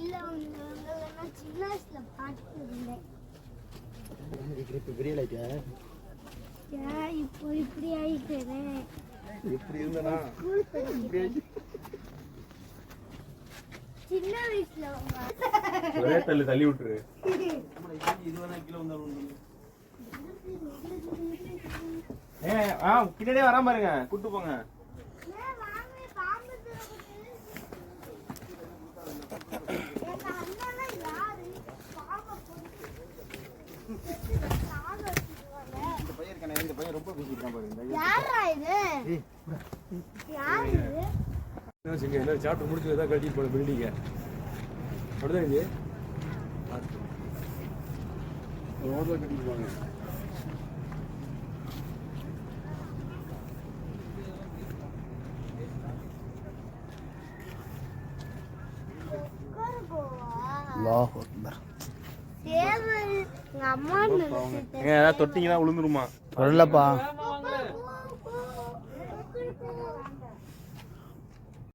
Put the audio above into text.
இல்ல உங்களை சின்ன வயசுல பார்த்து இருந்தேன் இப்போ பெரிய லைட்டா ஏன் இப்போ இப்படி எப்படி இருந்தனா? படிக்கிறேன். சின்ன வயசுல ஒரே தள்ளி தள்ளி விட்டுரு. ஏ ஆ பின்னாடியே வராம பாருங்க கூட்டு போங்க. இந்த பையன் இருக்கானே இந்த பையன் ரொம்ப பேசிட்டு பாருங்க யாரா இது? யாரு இது? என்ன வச்சுங்க என்ன சாப்பிட்டு முடிச்சு கட்டிட்டு போன பில்டிங்க அப்படிதான் இது. கட்டிட்டு போங்க ஏதாவது தொட்டிங்கன்னா விழுந்துருமா சொல்லப்பா